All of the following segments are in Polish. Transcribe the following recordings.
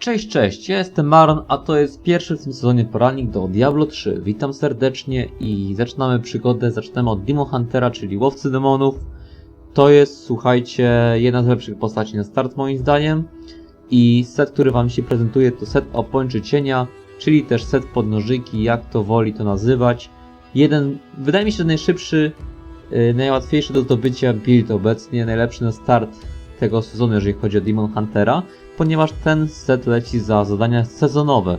Cześć, cześć, ja jestem Maron, a to jest pierwszy w tym sezonie poranik do Diablo 3. Witam serdecznie i zaczynamy przygodę, zaczynamy od Demon Huntera, czyli Łowcy Demonów. To jest, słuchajcie, jedna z lepszych postaci na start moim zdaniem. I set, który wam się prezentuje to set opończy cienia, czyli też set podnożyki, jak to woli to nazywać. Jeden, wydaje mi się, najszybszy, yy, najłatwiejszy do zdobycia build obecnie, najlepszy na start tego sezonu, jeżeli chodzi o Demon Huntera ponieważ ten set leci za zadania sezonowe.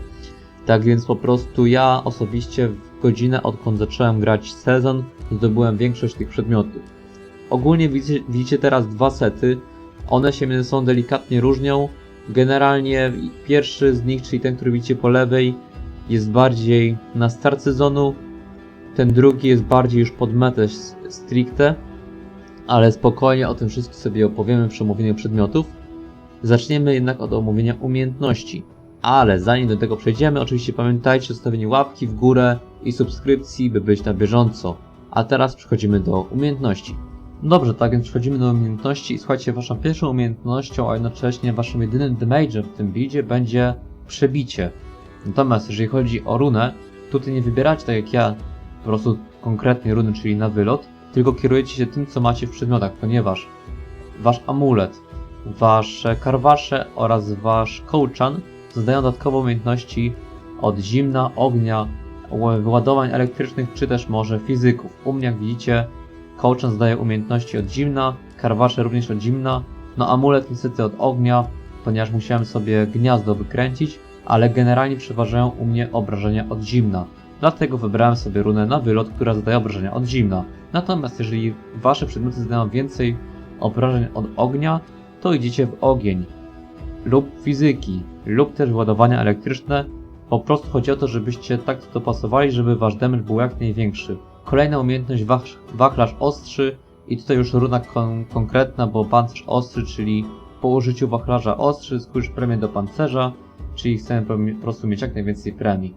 Tak więc po prostu ja osobiście w godzinę odkąd zacząłem grać sezon zdobyłem większość tych przedmiotów. Ogólnie widzicie, widzicie teraz dwa sety, one się między sobą delikatnie różnią. Generalnie pierwszy z nich, czyli ten, który widzicie po lewej, jest bardziej na start sezonu, ten drugi jest bardziej już pod metę stricte, ale spokojnie o tym wszystkim sobie opowiemy przy omówieniu przedmiotów. Zaczniemy jednak od omówienia umiejętności. Ale zanim do tego przejdziemy, oczywiście pamiętajcie o zostawieniu łapki w górę i subskrypcji, by być na bieżąco. A teraz przechodzimy do umiejętności. Dobrze, tak więc przechodzimy do umiejętności i słuchajcie, waszą pierwszą umiejętnością, a jednocześnie waszym jedynym damage'em w tym buildzie będzie przebicie. Natomiast jeżeli chodzi o runę, tutaj nie wybieracie tak jak ja, po prostu konkretnie runy, czyli na wylot, tylko kierujecie się tym, co macie w przedmiotach, ponieważ wasz amulet, Wasze karwasze oraz wasz kołczan zadają dodatkowe umiejętności od zimna, ognia, wyładowań elektrycznych czy też może fizyków. U mnie jak widzicie kołczan zadaje umiejętności od zimna, karwasze również od zimna, no amulet niestety od ognia, ponieważ musiałem sobie gniazdo wykręcić, ale generalnie przeważają u mnie obrażenia od zimna. Dlatego wybrałem sobie runę na wylot, która zadaje obrażenia od zimna. Natomiast jeżeli wasze przedmioty zadają więcej obrażeń od ognia, to idziecie w ogień lub fizyki, lub też ładowania elektryczne. Po prostu chodzi o to, żebyście tak to dopasowali, żeby wasz damage był jak największy. Kolejna umiejętność wach wachlarz ostrzy i tutaj już runa kon konkretna, bo pancerz ostry, czyli po użyciu wachlarza ostrzy skórz premię do pancerza, czyli chcemy po prostu mieć jak najwięcej premii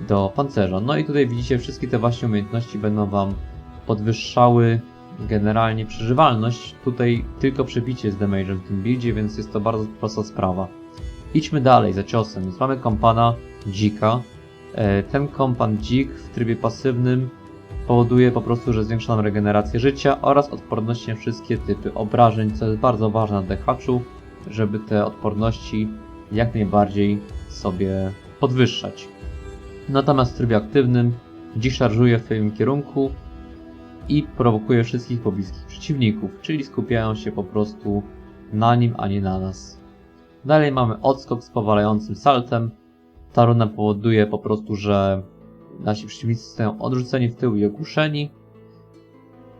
do pancerza. No i tutaj widzicie, wszystkie te właśnie umiejętności będą wam podwyższały generalnie przeżywalność. Tutaj tylko przebicie z damage'em w tym buildzie, więc jest to bardzo prosta sprawa. Idźmy dalej za ciosem. Więc mamy kompana dzika. E, ten kompan dzik w trybie pasywnym powoduje po prostu, że zwiększa nam regenerację życia oraz odporność na wszystkie typy obrażeń, co jest bardzo ważne na dehaczu, żeby te odporności jak najbardziej sobie podwyższać. Natomiast w trybie aktywnym dzik szarżuje w twoim kierunku, i prowokuje wszystkich pobliskich przeciwników, czyli skupiają się po prostu na nim, a nie na nas. Dalej mamy odskok z powalającym saltem. Ta runa powoduje po prostu, że nasi przeciwnicy zostają odrzuceni w tył i ogłuszeni.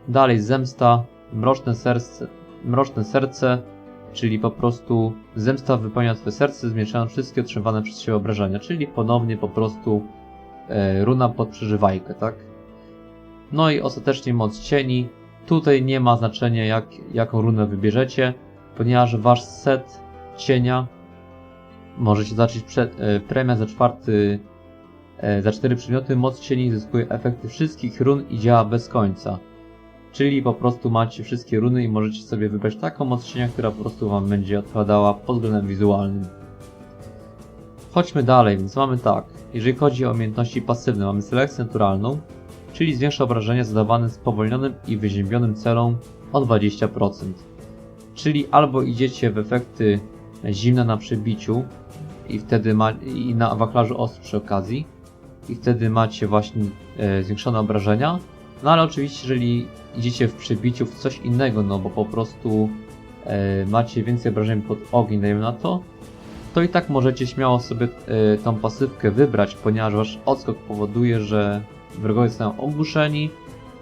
Dalej zemsta, mroczne serce, mroczne serce, czyli po prostu zemsta wypełnia twoje serce, zmniejszając wszystkie otrzymywane przez siebie obrażenia, czyli ponownie po prostu runa pod przeżywajkę, tak? No i ostatecznie moc cieni. Tutaj nie ma znaczenia jak, jaką runę wybierzecie, ponieważ wasz set cienia możecie zacząć przed, e, premia za czwarty e, za cztery przedmioty moc cieni zyskuje efekty wszystkich run i działa bez końca. Czyli po prostu macie wszystkie runy i możecie sobie wybrać taką moc cienia, która po prostu wam będzie odpowiadała pod względem wizualnym. Chodźmy dalej, więc mamy tak. Jeżeli chodzi o umiejętności pasywne, mamy selekcję naturalną, czyli zwiększa obrażenia zadawane spowolnionym i wyziębionym celom o 20%. Czyli albo idziecie w efekty zimna na przebiciu i wtedy ma, i na wachlarzu ostry przy okazji i wtedy macie właśnie e, zwiększone obrażenia. No ale oczywiście jeżeli idziecie w przebiciu w coś innego, no bo po prostu e, macie więcej obrażeń pod ogień, dajmy na to, to i tak możecie śmiało sobie e, tą pasywkę wybrać, ponieważ odskok powoduje, że Wrogowie zostają ogłuszeni.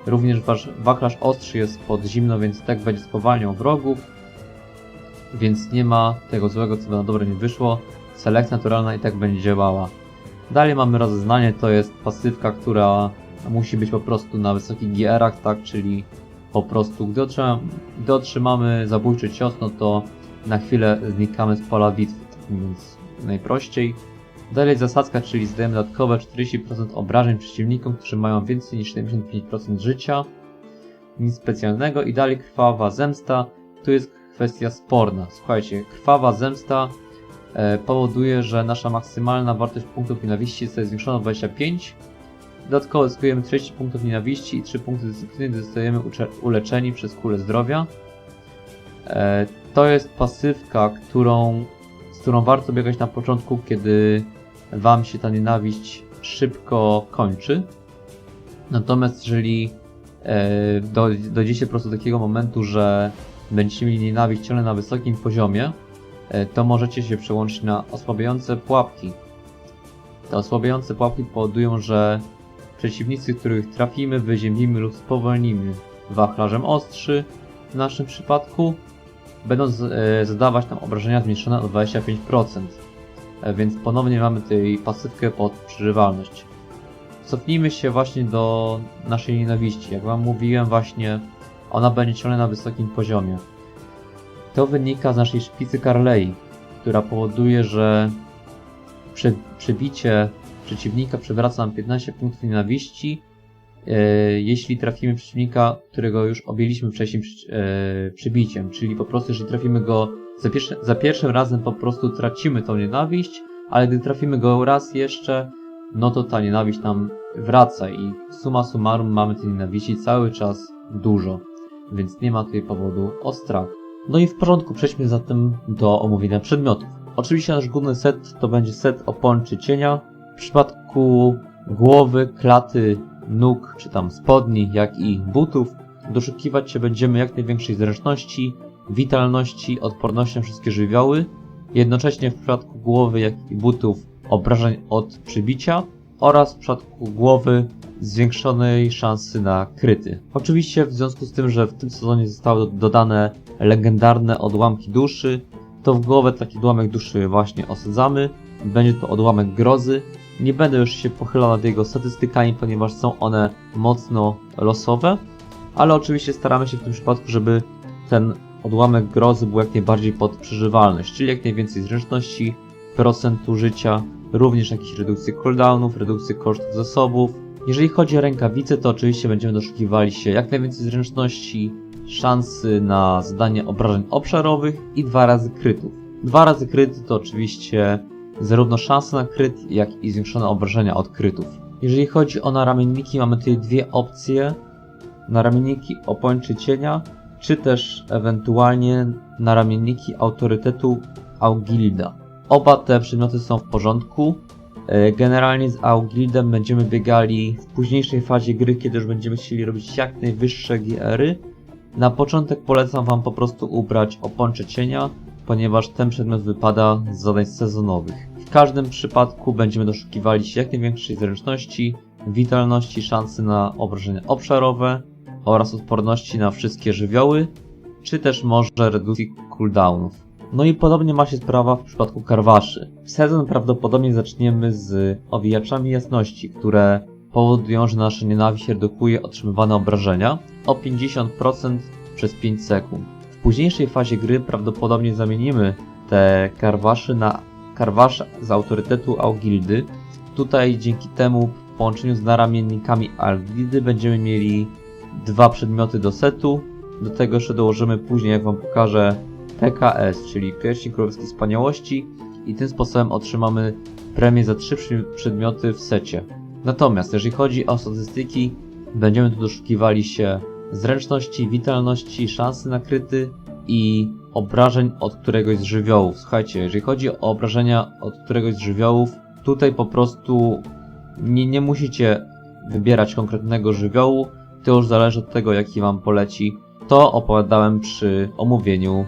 Również wasz wachlarz ostrzy jest pod zimno, więc tak będzie spowalniał wrogów. Więc nie ma tego złego, co by na dobre nie wyszło. Selekcja naturalna i tak będzie działała. Dalej mamy rozeznanie, to jest pasywka, która musi być po prostu na wysokich GR-ach, tak, czyli po prostu gdy, otrzymamy, zabójczy cios, no to na chwilę znikamy z pola bitwy, więc najprościej. Dalej zasadzka, czyli zdajemy dodatkowe 40% obrażeń przeciwnikom, którzy mają więcej niż 75% życia. Nic specjalnego. I dalej krwawa zemsta. Tu jest kwestia sporna. Słuchajcie, krwawa zemsta e, powoduje, że nasza maksymalna wartość punktów nienawiści zostaje zwiększona o 25. Dodatkowo zyskujemy 30 punktów nienawiści i 3 punkty dyscypliny, gdy zostajemy uleczeni przez kulę zdrowia. E, to jest pasywka, którą, którą warto biegać na początku, kiedy wam się ta nienawiść szybko kończy. Natomiast jeżeli e, do, dojdziecie po prostu do takiego momentu, że będziecie mieli nienawiść ciągle na wysokim poziomie, e, to możecie się przełączyć na osłabiające pułapki. Te osłabiające pułapki powodują, że przeciwnicy, których trafimy, wyziemimy lub spowolnimy wachlarzem ostrzy, w naszym przypadku, będą e, zadawać nam obrażenia zmniejszone o 25%. E, więc ponownie mamy tutaj pasywkę pod przeżywalność. Cofnijmy się właśnie do naszej nienawiści. Jak wam mówiłem właśnie, ona będzie ciągle na wysokim poziomie. To wynika z naszej szpicy Carlei, która powoduje, że prze, przebicie przeciwnika przewraca nam 15 punktów nienawiści, jeśli trafimy przeciwnika, którego już objęliśmy wcześniej przy, e, przebiciem. Czyli po prostu, jeżeli trafimy go za, pierwszy, za pierwszym razem, po prostu tracimy tą nienawiść, ale gdy trafimy go raz jeszcze, no to ta nienawiść nam wraca i suma summarum mamy tej nienawiści cały czas dużo, więc nie ma tutaj powodu o strach. No i w porządku, przejdźmy zatem do omówienia przedmiotów. Oczywiście nasz główny set to będzie set opończy cienia. W przypadku głowy, klaty, nóg, czy tam spodni, jak i butów, doszukiwać się będziemy jak największej zręczności, witalności, odporności na wszystkie żywioły. Jednocześnie w przypadku głowy, jak i butów obrażeń od przybicia oraz w przypadku głowy zwiększonej szansy na kryty. Oczywiście w związku z tym, że w tym sezonie zostały dodane legendarne odłamki duszy, to w głowę taki odłamek duszy właśnie osadzamy. Będzie to odłamek grozy. Nie będę już się pochylał nad jego statystykami, ponieważ są one mocno losowe, ale oczywiście staramy się w tym przypadku, żeby ten odłamek grozy był jak najbardziej pod przeżywalność, czyli jak najwięcej zręczności, procentu życia, również jakieś redukcje cooldownów, redukcje kosztów zasobów. Jeżeli chodzi o rękawice, to oczywiście będziemy doszukiwali się jak najwięcej zręczności, szansy na zadanie obrażeń obszarowych i dwa razy krytów. Dwa razy kryty to oczywiście zarówno szanse na kryt, jak i zwiększone obrażenia od krytów. Jeżeli chodzi o naramienniki, mamy tutaj dwie opcje. Naramienniki opończy cienia, czy też ewentualnie naramienniki autorytetu Augilda. Oba te przedmioty są w porządku. E, Generalnie z Augildem będziemy biegali w późniejszej fazie gry, kiedy już będziemy chcieli robić jak najwyższe GR-y. Na początek polecam Wam po prostu ubrać opończe cienia, ponieważ ten przedmiot wypada z zadań sezonowych. W każdym przypadku będziemy doszukiwali się jak największej zręczności, witalności, szansy na obrażenia obszarowe oraz odporności na wszystkie żywioły, czy też może redukcji cooldownów. No i podobnie ma się sprawa w przypadku karwaszy. Sezon prawdopodobnie zaczniemy z owijaczami jasności, które powodują, że nasza nienawiść redukuje otrzymywane obrażenia o 50% przez 5 sekund. W późniejszej fazie gry prawdopodobnie zamienimy te karwasze na karwasze z autorytetu Augildy. Tutaj dzięki temu w połączeniu z naramiennikami Augildy będziemy mieli dwa przedmioty do setu. Do tego jeszcze dołożymy później, jak Wam pokażę, PKS, czyli Pierścień Królewskiej Wspaniałości i tym sposobem otrzymamy premię za trzy przedmioty w secie. Natomiast jeżeli chodzi o statystyki, będziemy tu doszukiwali się zręczności, witalności, szansy na kryty i obrażeń od któregoś z żywiołów. Słuchajcie, jeżeli chodzi o obrażenia od któregoś z żywiołów, tutaj po prostu nie, nie musicie wybierać konkretnego żywiołu, to już zależy od tego, jaki wam poleci. To opowiadałem przy omówieniu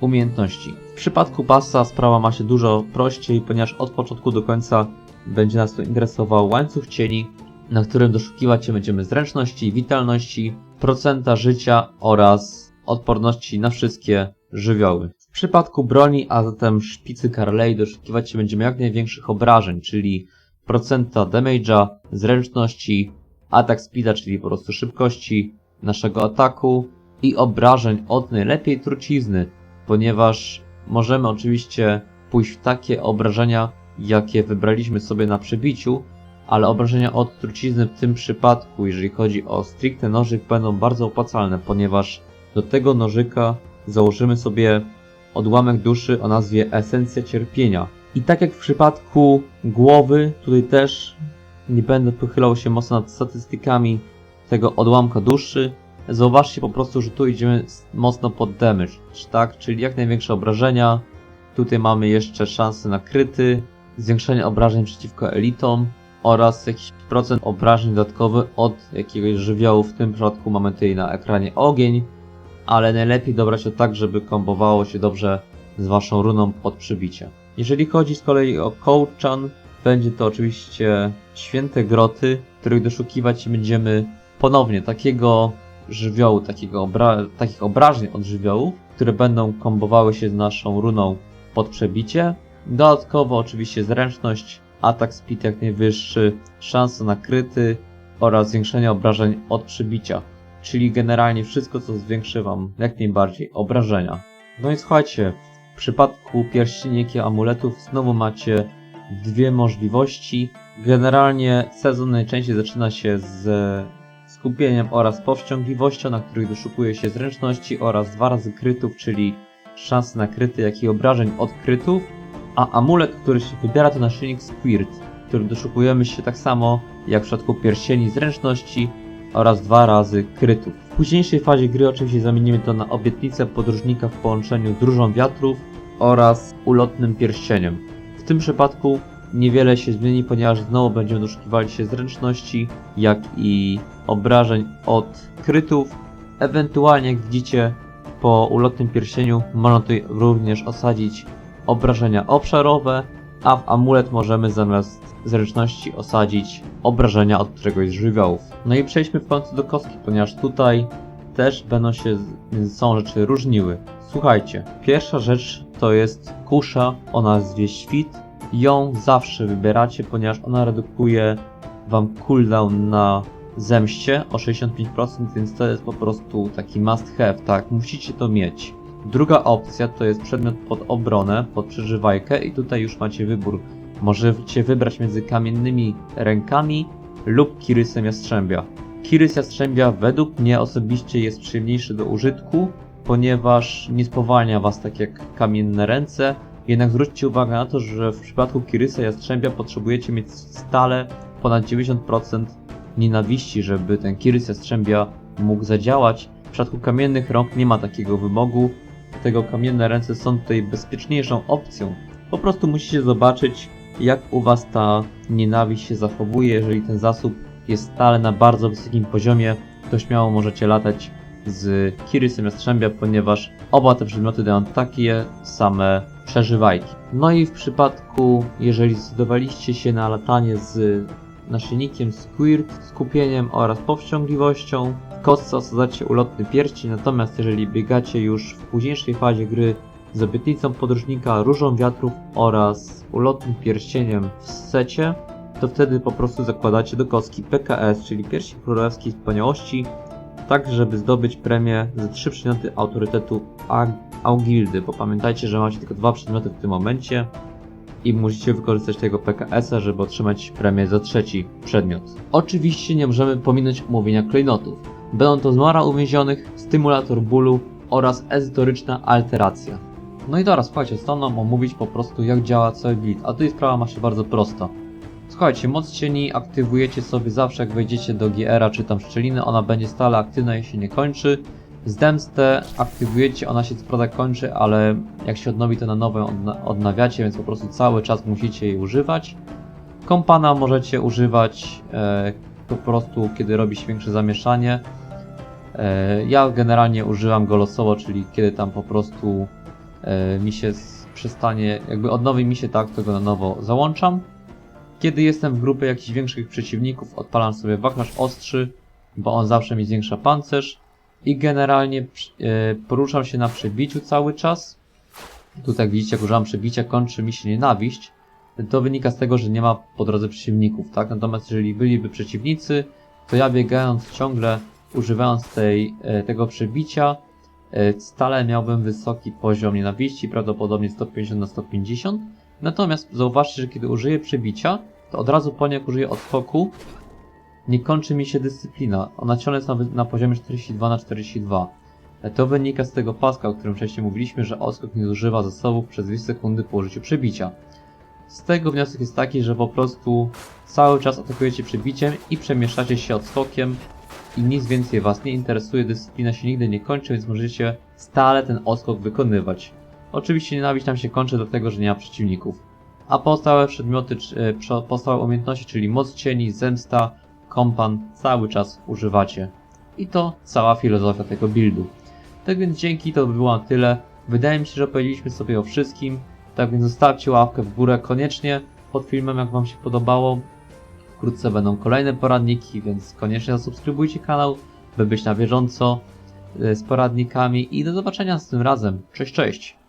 umiejętności. W przypadku pasa sprawa ma się dużo prościej, ponieważ od początku do końca będzie nas tu interesował łańcuch cieni, na którym doszukiwać się będziemy zręczności, witalności, procenta życia oraz odporności na wszystkie żywioły. W przypadku broni, a zatem szpicy Carley doszukiwać się będziemy jak największych obrażeń, czyli procenta damage'a, zręczności, atak speeda, czyli po prostu szybkości naszego ataku i obrażeń od najlepiej trucizny, ponieważ możemy oczywiście pójść w takie obrażenia, jakie wybraliśmy sobie na przebiciu, ale obrażenia od trucizny w tym przypadku, jeżeli chodzi o stricte nożyk, będą bardzo opłacalne, ponieważ do tego nożyka założymy sobie odłamek duszy o nazwie Esencja Cierpienia. I tak jak w przypadku głowy, tutaj też nie będę pochylał się mocno nad statystykami tego odłamka duszy. Zauważcie po prostu, że tu idziemy mocno pod damage, tak? Czyli jak największe obrażenia. Tutaj mamy jeszcze szanse na kryty, zwiększenie obrażeń przeciwko elitom oraz jakiś procent obrażeń dodatkowy od jakiegoś żywiołu. W tym przypadku mamy tutaj na ekranie ogień, ale najlepiej dobrać to tak, żeby kombowało się dobrze z waszą runą pod przybicie. Jeżeli chodzi z kolei o Kołczan, będzie to oczywiście święte groty, których doszukiwać będziemy ponownie takiego żywiołu, takiego obra- takich obrażeń od żywiołów, które będą kombowały się z naszą runą pod przebicie. Dodatkowo oczywiście zręczność, atak speed jak najwyższy, szansa na kryty oraz zwiększenie obrażeń od przybicia. Czyli generalnie wszystko, co zwiększy Wam jak najbardziej obrażenia. No i słuchajcie, w przypadku pierścieniek i amuletów znowu macie dwie możliwości. Generalnie sezon najczęściej zaczyna się z skupieniem oraz powściągliwością, na których doszukuje się zręczności oraz dwa razy krytów, czyli szans na kryty, jak i obrażeń od krytów. A amulet, który się wybiera to naszyjnik Squirt, którym doszukujemy się tak samo jak w przypadku pierścieni zręczności oraz dwa razy krytów. W późniejszej fazie gry oczywiście zamienimy to na obietnicę podróżnika w połączeniu z Różą Wiatrów oraz ulotnym pierścieniem. W tym przypadku niewiele się zmieni, ponieważ znowu będziemy doszukiwali się zręczności, jak i obrażeń od krytów. Ewentualnie, jak widzicie, po ulotnym pierścieniu można tutaj również osadzić obrażenia obszarowe, a w amulet możemy zamiast zręczności osadzić obrażenia od któregoś z żywiołów. No i przejdźmy w końcu do kostki, ponieważ tutaj też będą się sobą rzeczy różniły. Słuchajcie, pierwsza rzecz to jest kusza o nazwie Świt. Ją zawsze wybieracie, ponieważ ona redukuje wam cooldown na zemście o 65%, więc to jest po prostu taki must have, tak? Musicie to mieć. Druga opcja to jest przedmiot pod obronę, pod przeżywajkę i tutaj już macie wybór. Możecie wybrać między kamiennymi rękami lub kirysem jastrzębia. Kirys jastrzębia według mnie osobiście jest przyjemniejszy do użytku, ponieważ nie spowalnia was tak jak kamienne ręce. Jednak zwróćcie uwagę na to, że w przypadku Kirysa Jastrzębia potrzebujecie mieć stale ponad 90% nienawiści, żeby ten Kirys Jastrzębia mógł zadziałać. W przypadku kamiennych rąk nie ma takiego wymogu, dlatego kamienne ręce są tutaj bezpieczniejszą opcją. Po prostu musicie zobaczyć, jak u was ta nienawiść się zachowuje. Jeżeli ten zasób jest stale na bardzo wysokim poziomie, to śmiało możecie latać z Kirysem Jastrzębia, ponieważ oba te przedmioty dają takie same przeżywajki. No i w przypadku, jeżeli zdecydowaliście się na latanie z naszyjnikiem Squirt, skupieniem oraz powściągliwością, w kostce osadzacie ulotny pierścień, natomiast jeżeli biegacie już w późniejszej fazie gry z obietnicą podróżnika, różą wiatrów oraz ulotnym pierścieniem w secie, to wtedy po prostu zakładacie do kostki PKS, czyli Pierścień Królewskiej Wspaniałości, tak żeby zdobyć premię za trzy przedmioty autorytetu Augildy, bo pamiętajcie, że macie tylko dwa przedmioty w tym momencie i musicie wykorzystać tego PKS-a, żeby otrzymać premię za trzeci przedmiot. Oczywiście nie możemy pominąć omówienia klejnotów. Będą to zmara uwięzionych, stymulator bólu oraz ezoteryczna alteracja. No i dobra, słuchajcie, nam omówić po prostu jak działa cały build, a tutaj sprawa ma się bardzo prosta. Słuchajcie, moc cieni aktywujecie sobie zawsze jak wejdziecie do GR-a czy tam szczeliny, ona będzie stale aktywna i się nie kończy. Zdemstę aktywujecie, ona się co prawda kończy, ale jak się odnowi to na nowe odna odnawiacie, więc po prostu cały czas musicie jej używać. Kompana możecie używać e, po prostu kiedy robi się większe zamieszanie. E, ja generalnie używam go losowo, czyli kiedy tam po prostu e, mi się przestanie, jakby odnowi mi się tak, to go na nowo załączam. Kiedy jestem w grupie jakichś większych przeciwników, odpalam sobie wachlarz ostrzy, bo on zawsze mi zwiększa pancerz. I generalnie e, poruszam się na przebiciu cały czas. Tutaj jak widzicie, jak używam przebicia, kończy mi się nienawiść. To wynika z tego, że nie ma po drodze przeciwników, tak? Natomiast jeżeli byliby przeciwnicy, to ja biegając ciągle, używając tej, e, tego przebicia, e, stale miałbym wysoki poziom nienawiści, prawdopodobnie 150 na 150. Natomiast zauważcie, że kiedy użyję przebicia, to od razu po nie jak użyję odskoku, nie kończy mi się dyscyplina. Ona ciągle jest na, na poziomie 42 na 42. To wynika z tego paska, o którym wcześniej mówiliśmy, że odskok nie zużywa zasobów przez 2 sekundy po użyciu przebicia. Z tego wniosek jest taki, że po prostu cały czas atakujecie przebiciem i przemieszczacie się odskokiem i nic więcej was nie interesuje, dyscyplina się nigdy nie kończy, więc możecie stale ten odskok wykonywać. Oczywiście nienawiść nam się kończy dlatego, że nie ma przeciwników. A pozostałe przedmioty, e, pozostałe umiejętności, czyli moc cieni, zemsta, kompan, cały czas używacie. I to cała filozofia tego buildu. Tak więc dzięki, to by było na tyle. Wydaje mi się, że opowiedzieliśmy sobie o wszystkim. Tak więc zostawcie łapkę w górę koniecznie pod filmem, jak Wam się podobało. Wkrótce będą kolejne poradniki, więc koniecznie zasubskrybujcie kanał, by być na bieżąco e, z poradnikami i do zobaczenia z tym razem. Cześć, cześć!